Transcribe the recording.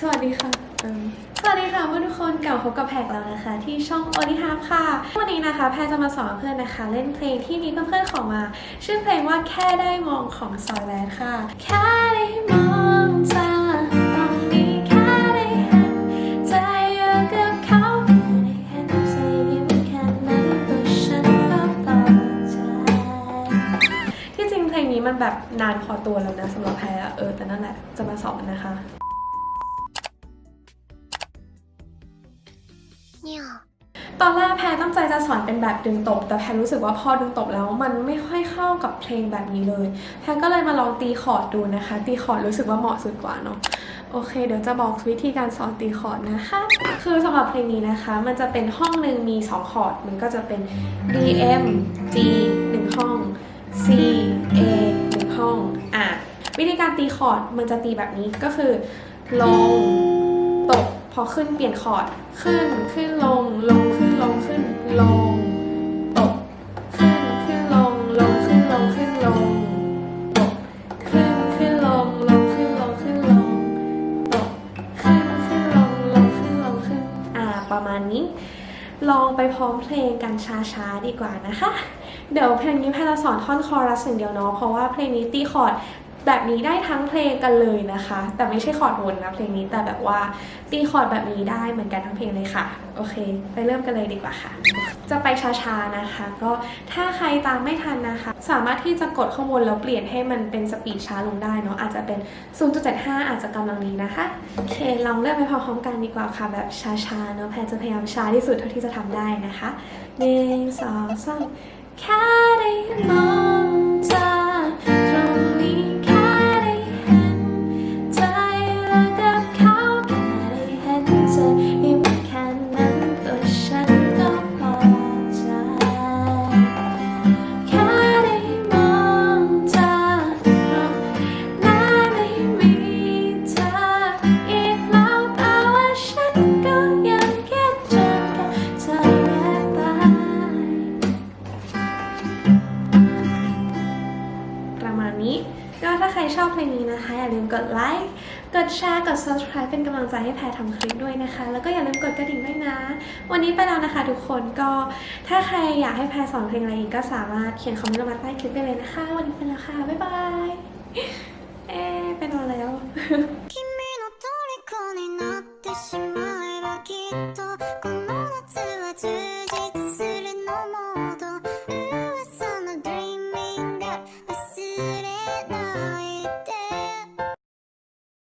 สวัสดีค่ะเอิ่มสวัสดีค่ะเพื่อนทุกคนกลับมาพบกับแพกแล้วนะคะ ที่ช่องโอนิฮาร์ค่ะ วันนี้นะคะ แพรจะมาสอนเพื่อนนะคะ เล่นเพลงที่มีเพื่อนๆขอมา ชื่อเพลงว่าแค่ได้มองของซอยแวดค่ะ แค่ได้มองเธอตรงนี้แค่ได้เห็นใจอยู่กับเขาแค่ได้เห็นใจยิ้มแค่นั้นตัวฉันก็พอใจที่จริงเพลงนี้มันแบบนานพอตัวแล้วนะสำหรับแพรอะเออแต่นั่นแหละจะมาสอนนะคะ ตอนแรกแพรตั้งใจจะสอนเป็นแบบดึงตบ แต่แพรรู้สึกว่าพอดึงตบแล้วมันไม่ค่อยเข้ากับเพลงแบบนี้เลย แพรก็เลยมาลองตีคอร์ดดูนะคะ ตีคอร์ดรู้สึกว่าเหมาะสุดกว่าเนาะโอเค เดี๋ยวจะบอกวิธีการสอนตีคอร์ดนะคะ คือสำหรับเพลงนี้นะคะ มันจะเป็นห้องหนึ่งมี 2 คอร์ด มันก็จะเป็น D M G 1 ห้อง C A 1 ห้อง อะ วิธีการตีคอร์ดมันจะตีแบบนี้ก็คือลง อขึ้นเปลี่ยนคอร์ด ขึ้นขึ้นลง ลงขึ้นลงขึ้นลงตกขึ้นขึ้นลง ลงขึ้นลงขึ้นลงตกขึ้นขึ้นลง ลงขึ้นลงขึ้นลงตกขึ้นขึ้นลง ลงขึ้นลงขึ้นอ่าประมาณนี้ ลองไปพร้อมเพลงกันช้าๆดีกว่านะคะ เดี๋ยวเพลงนี้พทย์จะสอนท่อนคอรัสอย่างเดียวเนาะเพราะว่าเพลงนี้ตีคอร์ด แบบนี้ได้ทั้งเพลงกันเลยนะคะ แต่ไม่ใช่คอร์ดวนนะเพลงนี้แต่แบบว่าตีคอร์ดแบบนี้ได้เหมือนกันทั้งเพลงเลยค่ะ โอเค ไปเริ่มกันเลยดีกว่าค่ะ จะไปช้าๆนะคะ ก็ถ้าใครตามไม่ทันนะคะ สามารถที่จะกดข้างบนแล้วเปลี่ยนให้มันเป็นสปีดช้าลงได้เนาะอาจจะเป็น 0.75 อาจจะกำลังดีนะคะโอเคลองเริ่มไปพร้อมๆกันดีกว่าค่ะ แบบช้าๆเนาะแพรจะพยายามช้าที่สุดเท่าที่จะทำได้นะคะหนึ่งสองสามแค่ได้มอง นี้ ก็ถ้าใครชอบเพลงนี้นะคะ อย่าลืมกดไลค์ กดแชร์ กด subscribe เป็นกำลังใจให้แพรทำคลิปด้วยนะคะ แล้วก็อย่าลืมกดกระดิ่งด้วยนะ วันนี้ไปแล้วนะคะทุกคน ก็ถ้าใครอยากให้แพรสอนเพลงอะไรอีกก็สามารถเขียนคอมเมนต์มาใต้คลิปได้เลยนะคะ วันนี้ไปแล้วค่ะ บ๊ายบาย เอ๊เป็นวันแล้ว